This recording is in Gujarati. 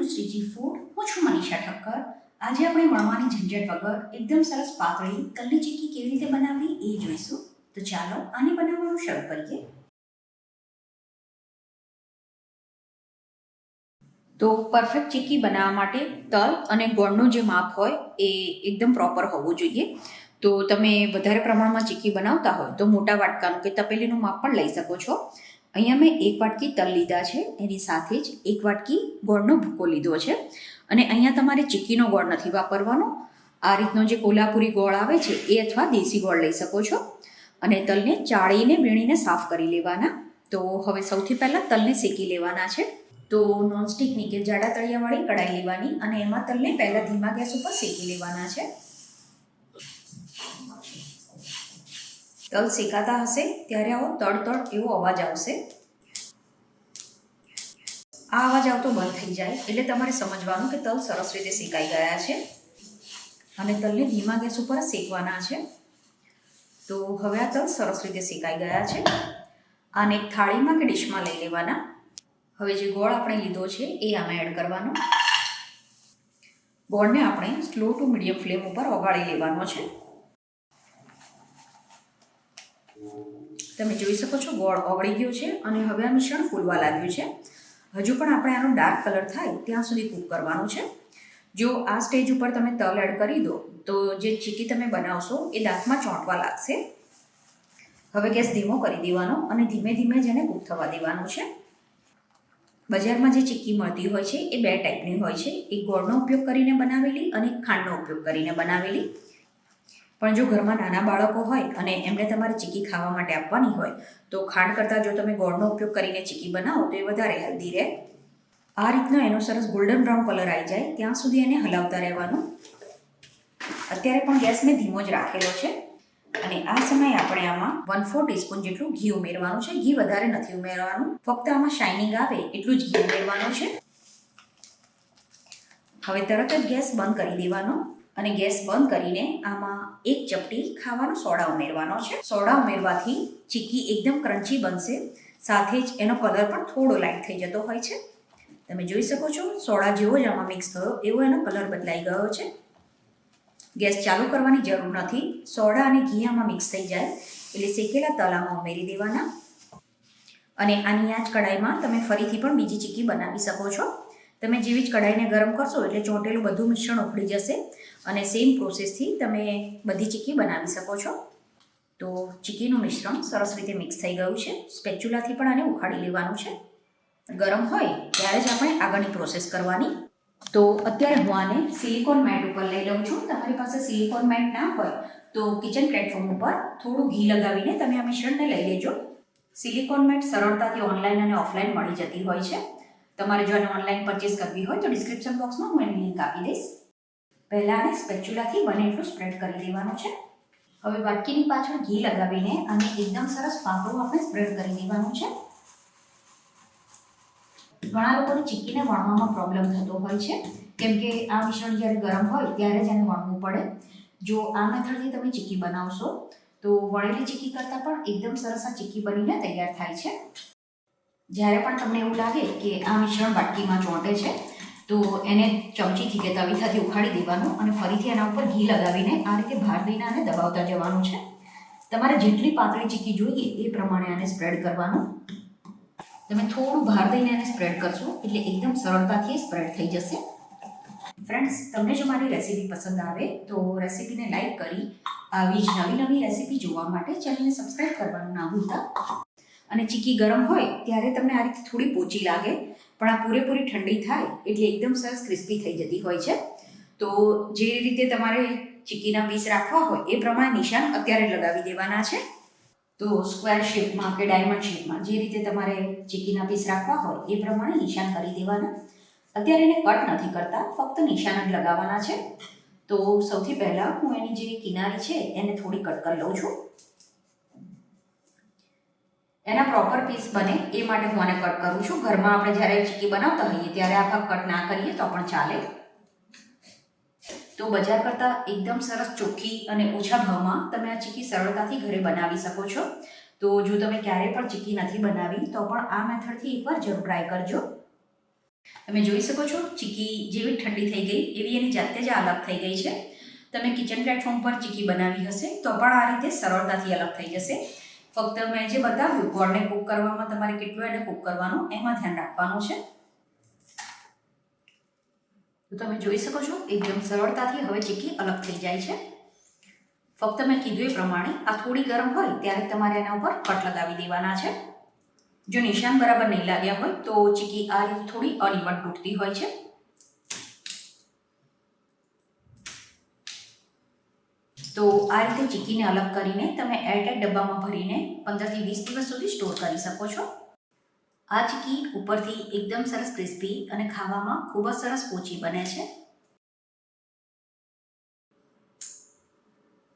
ટુ શ્રીજી ફૂડ હું છું મનીષા ઠક્કર. આજે આપણે મળવાની ઝંઝટ વગર એકદમ સરસ પાતળી તલની ચીકી કેવી રીતે બનાવવી એ જોઈશું. તો ચાલો આને બનાવવાનું શરૂ કરીએ. તો પરફેક્ટ ચીકી બનાવવા માટે તલ અને ગોળનું જે માપ હોય એ એકદમ પ્રોપર હોવું જોઈએ. તો તમે વધારે પ્રમાણમાં ચીક્કી બનાવતા હોય તો મોટા વાટકાનું કે તપેલીનું માપ પણ લઈ શકો છો. અહીંયા મેં એક વાટકી તલ લીધા છે, એની સાથે જ એક વાટકી ગોળનો ભૂકો લીધો છે. અને અહીંયા તમારે ચીક્કીનો ગોળ નથી વાપરવાનો. આ રીતનો જે કોલ્હાપુરી ગોળ આવે છે, એ અથવા દેશી ગોળ લઈ શકો છો. અને તલને ચાળીને વીણીને સાફ કરી લેવાના. તો હવે સૌથી પહેલાં તલને શેકી લેવાના છે. તો નોનસ્ટિકની કે જાડા તળિયાવાળી કઢાઈ લેવાની અને એમાં તલને પહેલાં ધીમા ગેસ ઉપર શેકી લેવાના છે. તલ શેકાતા હશે, ત્યારે આવો તડ તડ એવો અવાજ આવશે. આ અવાજ આવતો બંધ થઈ જાય, એટલે તમારે સમજવાનું કે તલ સરસ રીતે શેકાઈ ગયા છે અને તલને ધીમા ગેસ ઉપર શેકવાના છે. તો હવે આ તલ સરસ રીતે શેકાઈ ગયા છે. આને એક થાળીમાં કે ડીશમાં લઈ લેવાના. હવે જે ગોળ આપણે લીધો છે, એ આમાં એડ કરવાનો. ગોળને આપણે સ્લો ટુ મીડિયમ ફ્લેમ ઉપર ઓગાળી લેવાનો છે. તમે જોઈ શકો છો, ગોળ ઓગળી ગયો છે અને હવે આ મિશ્રણ ફૂલવા લાગ્યું છે. હજુ પણ આપણે આનો ડાર્ક કલર થાય ત્યાં સુધી કૂક કરવાનું છે. જો આ સ્ટેજ ઉપર તમે તલ એડ કરી દો, તો જે ચીકી તમે બનાવશો એ દાંતમાં ચોંટવા લાગશે. હવે ગેસ ધીમો કરી દેવાનો અને ધીમે ધીમે જેને કૂક થવા દેવાનું છે. બજારમાં જે ચીક્કી મળતી હોય છે એ બે ટાઈપની હોય છે. એક ગોળનો ઉપયોગ કરીને બનાવેલી અને ખાંડનો ઉપયોગ કરીને બનાવેલી. પણ જો ઘરમાં નાના બાળકો હોય અને એમને તમારે ચીકી ખાવા માટે આપવાની હોય, તો ખાંડ કરતાં જો તમે ગોળનો ઉપયોગ કરીને ચીકી બનાવો, તો એ વધારે હેલ્ધી રહે. આ રીતનો એનો સરસ ગોલ્ડન બ્રાઉન કલર આવી જાય, ત્યાં સુધી એને હલાવતા રહેવાનું. અત્યારે પણ ગેસ મેં ધીમો જ રાખેલો છે અને આ સમયે આપણે આમાં વન ફોર ટીસ્પૂન જેટલું ઘી ઉમેરવાનું છે. ઘી વધારે નથી ઉમેરવાનું, ફક્ત આમાં શાઇનિંગ આવે એટલું જ ઘી ઉમેરવાનું છે. હવે તરત જ ગેસ બંધ કરી દેવાનો. અને ગેસ બંધ કરીને આમાં એક ચપટી ખાવાનો સોડા ઉમેરવાનો છે. સોડા ઉમેરવાથી ચીક્કી એકદમ ક્રન્ચી બનશે. સાથે જ એનો કલર પણ થોડો લાઇટ થઈ જતો હોય છે. તમે જોઈ શકો છો, સોડા જેવો જ આમાં મિક્સ થયો, એવો એનો કલર બદલાઈ ગયો છે. ગેસ ચાલુ કરવાની જરૂર નથી. સોડા અને ઘી આમાં મિક્સ થઈ જાય, એટલે શેકેલા તલામાં ઉમેરી દેવાના. અને આની આ જ કઢાઈમાં તમે ફરીથી પણ બીજી ચીક્કી બનાવી શકો છો. તમે જેવી જ કઢાઈને ગરમ કરશો એટલે ચોંટેલું બધું મિશ્રણ ઉખડી જશે અને સેમ પ્રોસેસથી તમે બધી ચીકી બનાવી શકો છો. તો ચીકીનું મિશ્રણ સરસ રીતે મિક્સ થઈ ગયું છે. સ્પેચ્યુલાથી પણ આને ઉખાડી લેવાનું છે. ગરમ હોય ત્યારે જ આપણે આગળની પ્રોસેસ કરવાની. તો અત્યારે હું આને સિલિકોન મેટ ઉપર લઈ લઉં છું. તમારી પાસે સિલિકોન મેટ ના હોય તો કિચન પ્લેટફોર્મ ઉપર થોડું ઘી લગાવીને તમે આ મિશ્રણને લઈ લેજો. સિલિકોન મેટ સરળતાથી ઓનલાઈન અને ઓફલાઈન મળી જતી હોય છે. તમારે જો આને ઓનલાઈન પરચેસ કરવી હોય તો ડિસ્ક્રિપ્શન બોક્સમાં હું એની લિંક આપી દઈશ. પહેલાં આને સ્પેચ્યુલાથી બને એટલું સ્પ્રેડ કરી દેવાનું છે. હવે વાટકીની પાછળ ઘી લગાવીને અને એકદમ સરસ પાતળું આપણે સ્પ્રેડ કરી દેવાનું છે. ઘણા લોકોને ચીક્કીને વણવામાં પ્રોબ્લેમ થતો હોય છે. કેમ કે આ મિશ્રણ જ્યારે ગરમ હોય ત્યારે જ એને વણવું પડે. જો આ મેથડથી તમે ચીક્કી બનાવશો, તો વણેલી ચીક્કી કરતાં પણ એકદમ સરસ આ ચીક્કી બનીને તૈયાર થાય છે. જ્યારે પણ તમને એવું લાગે કે આ મિશ્રણ વાટકીમાં ચોંટે છે, તો એને ચમચીથી કે તવીથાથી ઉખાડી દેવાનું અને ફરીથી એના ઉપર ઘી લગાવીને આ રીતે ભાર દઈને આને દબાવતા જવાનું છે. તમારે જેટલી પાતળી ચીકી જોઈએ એ પ્રમાણે આને સ્પ્રેડ કરવાનું. તમે થોડું ભાર દઈને એને સ્પ્રેડ કરશો એટલે એકદમ સરળતાથી સ્પ્રેડ થઈ જશે. ફ્રેન્ડ્સ, તમને જો મારી રેસીપી પસંદ આવે તો રેસીપીને લાઈક કરી, આવી જ નવી નવી રેસીપી જોવા માટે ચેનલને સબસ્ક્રાઈબ કરવાનું ના ભૂલતા. અને ચીકી ગરમ હોય ત્યારે તમને આ રીતે થોડી પોચી લાગે, પણ આ પૂરેપૂરી ઠંડી થાય એટલે એકદમ સરસ ક્રિસ્પી થઈ જતી હોય છે. તો જે રીતે તમારે ચીકીના પીસ રાખવા હોય એ પ્રમાણે નિશાન અત્યારે લગાવી દેવાના છે. તો સ્ક્વેર શેપમાં કે ડાયમંડ શેપમાં જે રીતે તમારે ચીકીના પીસ રાખવા હોય એ પ્રમાણે નિશાન કરી દેવાના. અત્યારે એને કટ નથી કરતા, ફક્ત નિશાન જ લગાવવાના છે. તો સૌથી પહેલાં હું એની જે કિનારી છે એને થોડી કટ કરી લઉં છું. એના પ્રોપર પીસ બને, એ માટે હું આને કટ કરું છું. ઘરમાં આપણે જ્યારે ચીકી બનાવતા હોઈએ ત્યારે આ ભાગ કટ ના કરીએ તો પણ ચાલે. તો બજાર કરતાં એકદમ સરસ ચોખ્ખી અને ઓછા ભાવમાં તમે આ ચીકી સરળતાથી ઘરે બનાવી શકો છો. તો જો તમે ક્યારેય પણ ચીકી નથી બનાવી, તો પણ આ મેથડથી એકવાર જરૂર ટ્રાય કરજો. તમે જોઈ શકો છો, ચીકી જેવી ઠંડી થઈ ગઈ, એવી એની જાતે જ અલગ થઈ ગઈ છે. તમે કિચન પ્લેટફોર્મ પર ચીકી બનાવી હશે, તો પણ આ રીતે સરળતાથી અલગ થઈ જશે. ફક્ત મેં જે બતાવ્યું, ગોળને કૂક કરવામાં તમારે કેટલું એને કૂક કરવાનું, એમાં ધ્યાન રાખવાનું છે. તો તમે જોઈ શકો છો, એકદમ સરળતાથી હવે ચીકી અલગ થઈ જાય છે. ફક્ત મેં કીધું એ પ્રમાણે, આ થોડી ગરમ હોય ત્યારે તમારે એના ઉપર કટ લગાવી દેવાના છે. જો નિશાન બરાબર નહીં લાગ્યા હોય, તો ચીકી આ રીતે થોડી અનઇવન તૂટતી હોય છે. તો આ રીતે ચીકીને અલગ કરીને તમે એરટાઈટ ડબ્બામાં ભરીને પંદરથી વીસ દિવસ સુધી સ્ટોર કરી શકો છો. આ ચીકી ઉપરથી એકદમ સરસ ક્રિસ્પી અને ખાવામાં ખૂબ જ સરસ ઓછી બને છે.